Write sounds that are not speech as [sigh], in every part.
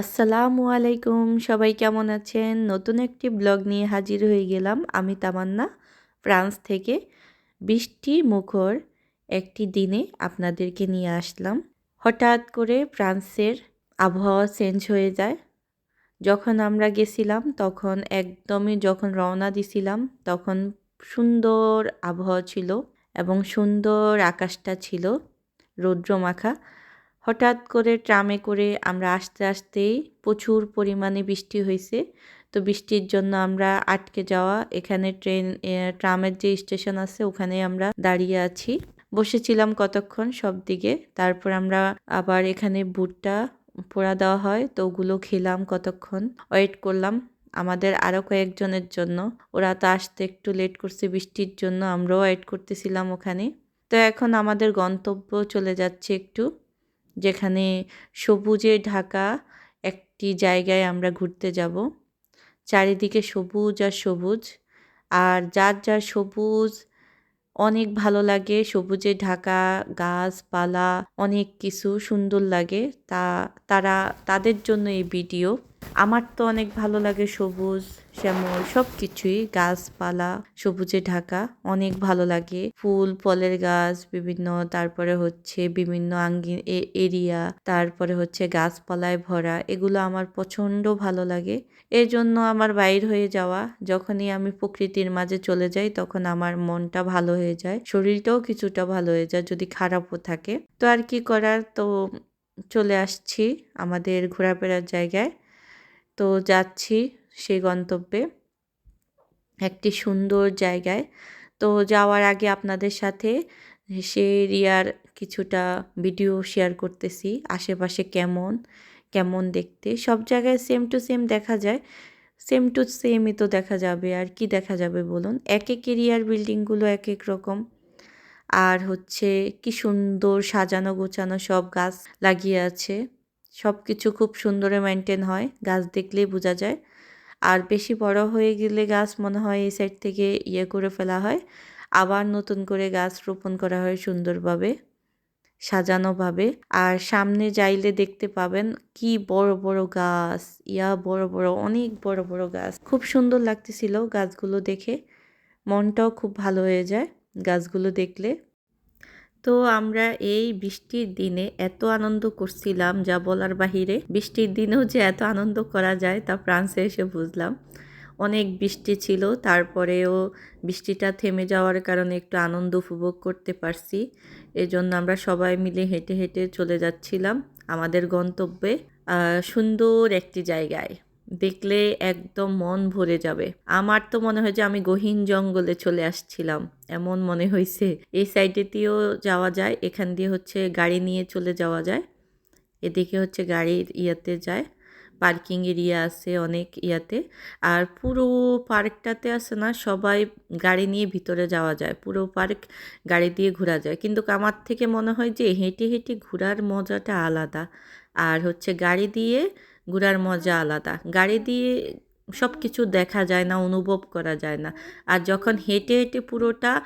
আসসালামু আলাইকুম। সবাই কেমন আছেন? নতুন একটি ব্লগ নিয়ে হাজির হয়ে গেলাম। আমি তামান্না, ফ্রান্স থেকে। বৃষ্টি মুখর একটি দিনে আপনাদেরকে নিয়ে আসলাম। হঠাৎ করে ফ্রান্সের আবহাওয়া চেঞ্জ হয়ে যায়। যখন আমরা গেছিলাম, তখন একদমই যখন রওনা দিছিলাম, তখন সুন্দর আবহাওয়া ছিল এবং সুন্দর আকাশটা ছিল রৌদ্রমাখা। হঠাৎ করে ট্রামে করে আমরা আসতে আসতেই প্রচুর পরিমাণে বৃষ্টি হয়েছে তো বৃষ্টির জন্য আমরা আটকে যাওয়া, এখানে ট্রেন ট্রামের যে স্টেশন আছে ওখানে আমরা দাঁড়িয়ে আছি। বসেছিলাম কতক্ষণ সব দিকে, তারপর আমরা আবার এখানে বুটটা পোড়া দেওয়া হয়, তো ওগুলো খেলাম কতক্ষণ। ওয়েট করলাম আমাদের আরও কয়েকজনের জন্য, ওরা তো আসতে একটু লেট করছে বৃষ্টির জন্য, আমরাও ওয়েট করতেছিলাম ওখানে। তো এখন আমাদের গন্তব্য চলে যাচ্ছে একটু যেখানে সবুজে ঢাকা একটি জায়গায় আমরা ঘুরতে যাব। চারিদিকে সবুজ আর সবুজ। আর যার যার সবুজ অনেক ভালো লাগে সবুজে ঢাকা, গাছপালা অনেক কিছু সুন্দর লাগে। তা, তারা, তাদের জন্য এই ভিডিও। আমার তো অনেক ভালো লাগে সবুজ, শ্যামল সব কিছুই গাছপালা, সবুজে ঢাকা, অনেক ভালো লাগে। ফুল, ফলের গাছ, বিভিন্ন, তারপরে হচ্ছে বিভিন্ন আঙ্গিন এরিয়া, তারপরে হচ্ছে গাছপালায় ভরা, এগুলো আমার প্রচণ্ড ভালো লাগে। এর জন্য আমার বাইর হয়ে যাওয়া, যখনই আমি প্রকৃতির মাঝে চলে যাই, তখন আমার মনটা ভালো হয়ে যায়, শরীরটাও কিছুটা ভালো হয়ে যায়, যদি খারাপও থাকে। তো আর কি করার? তো চলে আসছি আমাদের ঘোরাফেরার জায়গায়। তো যাচ্ছি সেই গন্তব্যে। একটি সুন্দর জায়গায়। তো যাওয়ার আগে আপনাদের সাথে সে এরিয়ার কিছুটা ভিডিও শেয়ার করতেছি। আশেপাশে কেমন? কেমন দেখতে? সব জায়গায় সেম টু সেম দেখা যায়। সেম টু সেমই তো দেখা যাবে। আর কি দেখা যাবে বলুন? এক এক এরিয়ার বিল্ডিংগুলো এক এক রকম। আর হচ্ছে কি সুন্দর সাজানো গোছানো সব গাছ লাগিয়ে আছে। সব কিছু খুব সুন্দরে মেনটেন হয়, গাছ দেখলেই বোঝা যায়। আর বেশি বড় হয়ে গেলে গাছ মনে হয় এই সাইড থেকে ইয়ে করে ফেলা হয়। আবার নতুন করে গাছ রোপণ করা হয় সুন্দরভাবে, সাজানোভাবে। আর সামনে যাইলে দেখতে পাবেন কি বড় বড় গাছ, ইয়া বড় বড়, অনেক বড় বড় গাছ। খুব সুন্দর লাগতেছিল গাছগুলো দেখে, মনটাও খুব ভালো হয়ে যায় গাছগুলো দেখলে। তো আমরা এই বৃষ্টির দিনে এত আনন্দ করছিলাম যা বলার বাহিরে। বৃষ্টির দিনেও যে এত আনন্দ করা যায় তা ফ্রান্সে এসে বুঝলাম। অনেক বৃষ্টি ছিল, তারপরেও বৃষ্টিটা থেমে যাওয়ার কারণে একটু আনন্দ উপভোগ করতে পারছি। এজন্য আমরা সবাই মিলে হেঁটে হেঁটে চলে যাচ্ছিলাম আমাদের গন্তব্যে সুন্দর একটি জায়গায়। দেখলে একদম মন ভরে যাবে। আমার তো মনে হয় যে আমি গহীন জঙ্গলে চলে আসছিলাম। এমন মনে হয়েছে এই সাইডেতেও যাওয়া যায়, এখান দিয়ে হচ্ছে গাড়ি নিয়ে চলে যাওয়া যায়। এদিকে হচ্ছে গাড়ির ইয়াতে যায়। পার্কিং এরিয়া আছে অনেক ইয়াতে। আর পুরো পার্কটাতে আছে না, সবাই গাড়ি নিয়ে ভিতরে যাওয়া যায়। পুরো পার্ক গাড়ি দিয়ে ঘোরা যায়। কিন্তু আমার থেকে মনে হয় যে হেঁটে হেঁটে ঘোরার মজাটা আলাদা। আর হচ্ছে গাড়ি দিয়ে ঘোরার মজা আলাদা। গাড়ি দিয়ে সব কিছু দেখা যায় না, অনুভব করা যায় না। আর যখন হেঁটে হেঁটে পুরোটা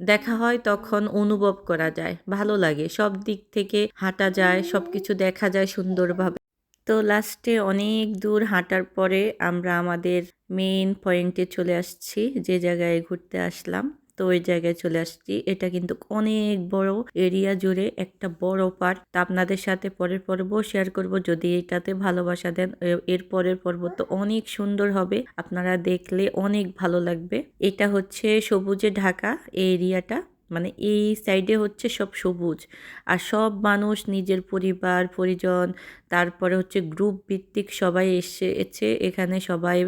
দেখা হয়, তখন অনুভব করা যায়। ভালো লাগে, সব দিক থেকে হাঁটা যায় সব কিছু দেখা যায় সুন্দরভাবে। তো লাস্টে অনেক দূর হাঁটার পরে আমরা আমাদের মেইন পয়েন্টে চলে আসছি, যে জায়গায় ঘুরতে আসলাম। তো ওই জায়গায় চলে আসছি। এটা কিন্তু অনেক বড় এরিয়া জুড়ে একটা বড় পার্ক। তা আপনাদের সাথে পরের পর্ব শেয়ার করব। যদি এটাতে ভালোবাসা দেন এর পরের পর্ব তো অনেক সুন্দর হবে। আপনারা দেখলে অনেক ভালো লাগবে। এটা হচ্ছে সবুজে ঢাকা এই এরিয়াটা। মানে এই সাইডে হচ্ছে সব সবুজ। আর সব মানুষ, নিজের পরিবার, পরিজন, তারপরে হচ্ছে গ্রুপ ভিত্তিক সবাই এসেছে। এখানে সবাই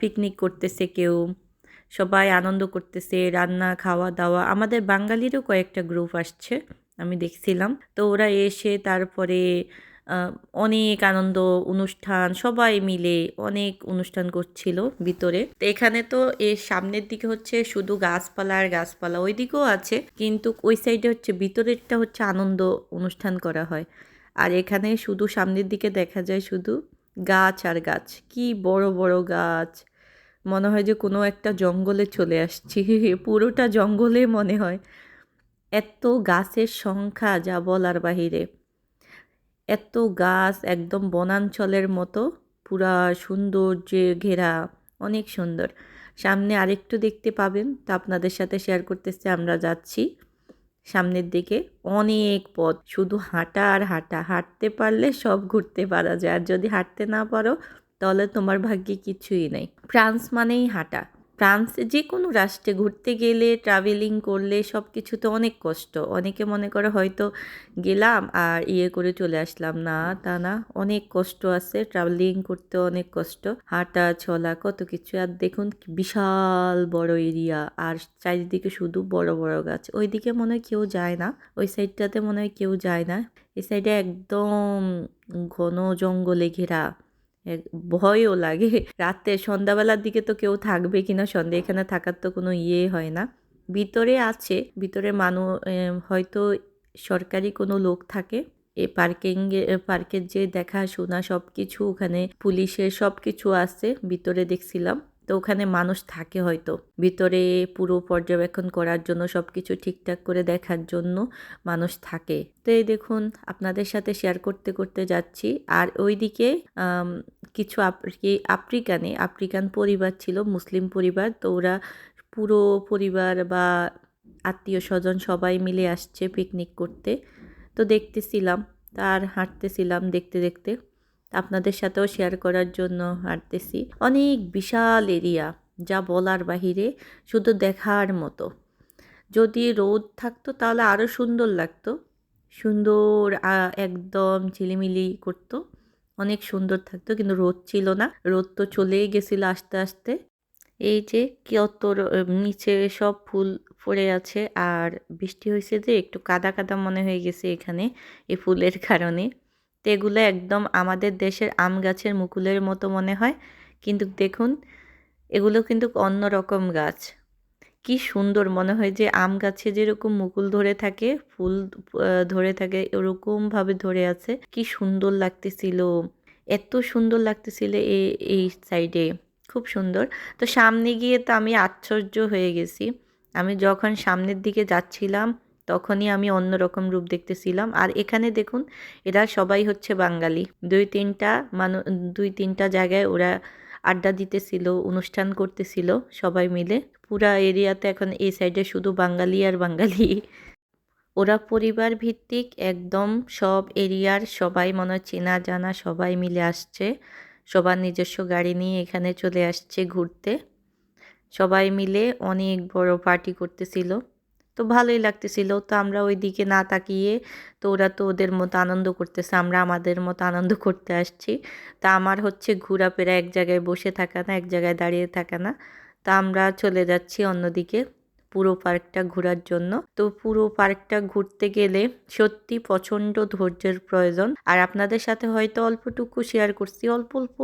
পিকনিক করতেছে কেউ। সবাই আনন্দ করতেছে, রান্না খাওয়া দাওয়া আমাদের বাঙালিরও কয়েকটা গ্রুপ আসছে, আমি দেখছিলাম। তো ওরা এসে তারপরে অনেক আনন্দ, অনুষ্ঠান, সবাই মিলে অনেক অনুষ্ঠান করছিল ভিতরে। তো এখানে তো এর সামনের দিকে হচ্ছে শুধু গাছপালা আর গাছপালা ওই দিকেও আছে, কিন্তু ওই সাইডে হচ্ছে ভিতরেরটা হচ্ছে আনন্দ অনুষ্ঠান করা হয়। আর এখানে শুধু সামনের দিকে দেখা যায় শুধু গাছ আর গাছ। কি বড় বড় গাছ! মনে হয় যে কোনো একটা জঙ্গলে চলে আসছি। [laughs] পুরোটা জঙ্গলে মনে হয়। এত গাছের সংখ্যা যা বলার বাহিরে। এত গাছ একদম বনাঞ্চলের মতো, পুরা সুন্দর যে ঘেরা, অনেক সুন্দর। সামনে আরেকটু দেখতে পাবেন, তা আপনাদের সাথে শেয়ার করতেছি, আমরা যাচ্ছি। সামনের দিকে অনেক পথ, শুধু হাঁটা আর হাঁটা। হাঁটতে পারলে সব ঘুরতে পারা যায়। আর যদি হাঁটতে না পারো তাহলে তোমার ভাগ্যে কিছুই নেই। ফ্রান্স মানেই হাঁটা। ফ্রান্স যে কোনো রাষ্ট্রে ঘুরতে গেলে ট্রাভেলিং করলে সব কিছুতে অনেক কষ্ট। অনেকে মনে করে হয়তো গেলাম আর ইয়ে করে চলে আসলাম। না, তা না, অনেক কষ্ট আছে। ট্রাভেলিং করতে অনেক কষ্ট। হাঁটা, চলা, কত কিছু। আর দেখুন বিশাল বড় এরিয়া আর চারিদিকে শুধু বড় বড় গাছ। ওইদিকে মনে হয় কেউ যায় না। ওই সাইডটাতে মনে হয় কেউ যায় না। এই সাইডে একদম ঘন জঙ্গলে ঘেরা। ভয়ও লাগে। রাতে সন্ধ্যাবেলার দিকে তো কেউ থাকবে কিনা সন্ধ্যা, এখানে থাকার তো কোনো ইয়ে হয় না। ভিতরে আছে, ভিতরে মানু হয়তো সরকারি কোনো লোক থাকে। এ পার্কিং পার্কের যে দেখাশোনা সব কিছু ওখানে পুলিশের সব কিছু আছে, ভিতরে দেখছিলাম। তো ওখানে মানুষ থাকে হয়তো। ভিতরে পুরো পর্যবেক্ষণ করার জন্য সব কিছু ঠিকঠাক করে দেখার জন্য মানুষ থাকে। তো এই দেখুন, আপনাদের সাথে শেয়ার করতে করতে যাচ্ছি। আর ওইদিকে কিছু আফ্রিকি আফ্রিকানে, আফ্রিকান পরিবার ছিল, মুসলিম পরিবার। তো ওরা পুরো পরিবার বা আত্মীয় স্বজন সবাই মিলে আসছে পিকনিক করতে। তো দেখতেছিলাম, তার হাঁটতেছিলাম দেখতে দেখতে। আপনাদের সাথেও শেয়ার করার জন্য হাঁটতেছি। অনেক বিশাল এরিয়া যা বলার বাহিরে শুধু দেখার মতো। যদি রোদ থাকতো তাহলে আরও সুন্দর লাগতো। সুন্দর একদম ঝিলিমিলি করতো। অনেক সুন্দর থাকতো, কিন্তু রোদ ছিল না। রোদ তো চলেই গেছিল আস্তে আস্তে। এই যে কত নিচে সব ফুল পড়ে আছে। আর বৃষ্টি হয়েছে যে, একটু কাদা কাদা মনে হয়ে গেছে এখানে, এই ফুলের কারণে। তো এগুলো একদম আমাদের দেশের আম গাছের মুকুলের মতো মনে হয়। কিন্তু দেখুন, এগুলো কিন্তু অন্য রকম গাছ। কি সুন্দর মনে হয় যে আম গাছে যেরকম মুকুল ধরে থাকে, ফুল ধরে থাকে ওরকমভাবে ধরে আছে। কি সুন্দর লাগতেছিল। এত সুন্দর লাগতেছিল এই এই সাইডে। খুব সুন্দর। তো সামনে গিয়ে তো আমি আশ্চর্য হয়ে গেছি। আমি যখন সামনের দিকে যাচ্ছিলাম তখনই আমি অন্যরকম রূপ দেখতেছিলাম। আর এখানে দেখুন, এরা সবাই হচ্ছে বাঙালি। দুই তিনটা মানুষ দুই তিনটা জায়গায় ওরা আড্ডা দিতেছিল, অনুষ্ঠান করতেছিল সবাই মিলে। পুরা এরিয়াতে এখন এই সাইডে শুধু বাঙালি আর বাঙালি। ওরা পরিবার ভিত্তিক একদম সব এরিয়ার সবাই মনে হয় চেনা জানা সবাই মিলে আসছে। সবার নিজস্ব গাড়ি নিয়ে এখানে চলে আসছে ঘুরতে। সবাই মিলে অনেক বড় পার্টি করতেছিল। তো ভালোই লাগতেছিল। তো আমরা ওই দিকে না তাকিয়ে তো ওরা তো ওদের মতো আনন্দ করতেছে, আমরা আমাদের মতো আনন্দ করতে আসছি। তা আমার হচ্ছে ঘোরাফেরা এক জায়গায় বসে থাকা না, এক জায়গায় দাঁড়িয়ে থাকা না। তা আমরা চলে যাচ্ছি অন্যদিকে পুরো পার্কটা ঘোরার জন্য। তো পুরো পার্কটা ঘুরতে গেলে সত্যি প্রচণ্ড ধৈর্যের প্রয়োজন। আর আপনাদের সাথে হয়তো অল্পটুকু শেয়ার করছি, অল্প অল্প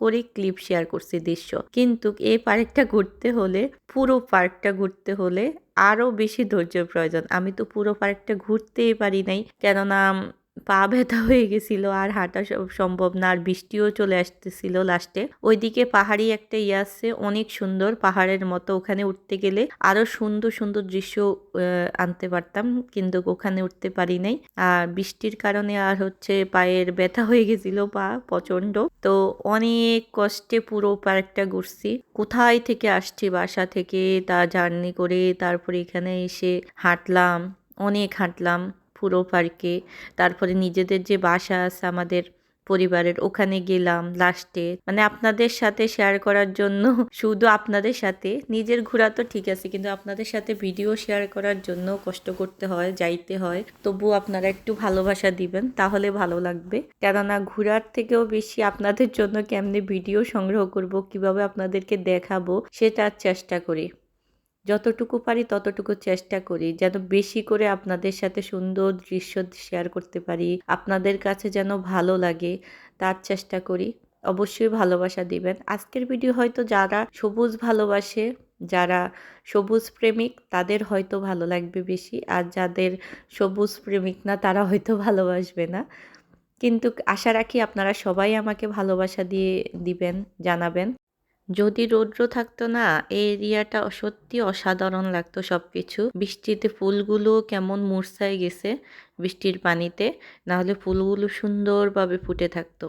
করে ক্লিপ শেয়ার করছি দৃশ্য। কিন্তু এই পার্কটা ঘুরতে হলে, পুরো পার্কটা ঘুরতে হলে আরও বেশি ধৈর্যের প্রয়োজন। আমি তো পুরো পার্কটা ঘুরতেই পারি নাই। কেননা পা ব্যথা হয়ে গেছিল আর হাঁটা সম্ভব না, আর বৃষ্টিও চলে আসতেছিল লাস্টে ওইদিকে পাহাড়ি একটা ইয়ে আছে, অনেক সুন্দর পাহাড়ের মতো। ওখানে উঠতে গেলে আরও সুন্দর সুন্দর দৃশ্য আনতে পারতাম, কিন্তু ওখানে উঠতে পারি নাই। আর বৃষ্টির কারণে আর হচ্ছে পায়ের ব্যথা হয়ে গেছিল, পা প্রচণ্ড তো অনেক কষ্টে পুরো পার্কটা ঘুরছি। কোথায় থেকে আসছি, বাসা থেকে, তা জার্নি করে তারপরে এখানে এসে হাঁটলাম, অনেক হাঁটলাম। পুরো পার্কে। তারপরে নিজেদের যে বাসা আছে আমাদের পরিবারের, ওখানে গেলাম লাস্টে মানে আপনাদের সাথে শেয়ার করার জন্য, শুধু আপনাদের সাথে। নিজের ঘোরা তো ঠিক আছে, কিন্তু আপনাদের সাথে ভিডিও শেয়ার করার জন্য কষ্ট করতে হয়, যাইতে হয়। তবু আপনারা একটু ভালোবাসা দিবেন, তাহলে ভালো লাগবে। কেননা ঘোরার থেকেও বেশি আপনাদের জন্য কেমনে ভিডিও সংগ্রহ করব, কীভাবে আপনাদেরকে দেখাবো সেটার চেষ্টা করি। যতটুকু পারি ততটুকু চেষ্টা করি, যেন বেশি করে আপনাদের সাথে সুন্দর দৃশ্য শেয়ার করতে পারি, আপনাদের কাছে যেন ভালো লাগে, তার চেষ্টা করি। অবশ্যই ভালোবাসা দিবেন। আজকের ভিডিও হয়তো যারা সবুজ ভালোবাসে, যারা সবুজ প্রেমিক, তাদের হয়তো ভালো লাগবে বেশি, আর যাদের সবুজ প্রেমিক না, তারা হয়তো ভালোবাসবে না। কিন্তু আশা রাখি আপনারা সবাই আমাকে ভালোবাসা দিয়ে দিবেন, জানাবেন। যদি রৌদ্র থাকতো না, এই এরিয়াটা সত্যি অসাধারণ লাগতো সব কিছু বৃষ্টিতে ফুলগুলো কেমন মূর্ছায় গেছে বৃষ্টির পানিতে, নাহলে ফুলগুলো সুন্দরভাবে ফুটে থাকতো।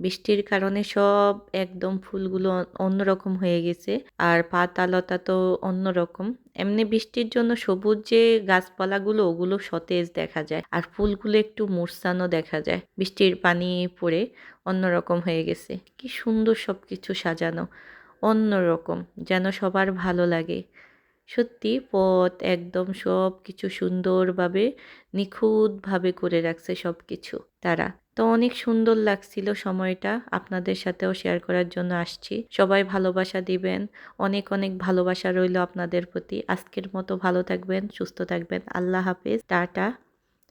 বৃষ্টির কারণে সব একদম ফুলগুলো অন্যরকম হয়ে গেছে, আর পাতালতা তো অন্যরকম। এমনি বৃষ্টির জন্য সবুজ যে গাছপালাগুলো, ওগুলো সতেজ দেখা যায়, আর ফুলগুলো একটু মূর্ছানো দেখা যায় বৃষ্টির পানি পড়ে। অন্যরকম হয়ে গেছে। কি সুন্দর সব কিছু সাজানো। অন্যরকম, যেন সবার ভালো লাগে। সত্যি পথ একদম সব কিছু সুন্দরভাবে, নিখুঁতভাবে করে রাখছে সব কিছু তারা। তো অনেক সুন্দর লাগছিল সময়টা আপনাদের সাথেও শেয়ার করার জন্য আসছি। সবাই ভালোবাসা দিবেন। অনেক অনেক ভালোবাসা রইল আপনাদের প্রতি। আজকের মতো ভালো থাকবেন, সুস্থ থাকবেন। আল্লাহ হাফেজ। টাটা।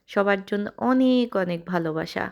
সবার জন্য অনেক অনেক ভালোবাসা।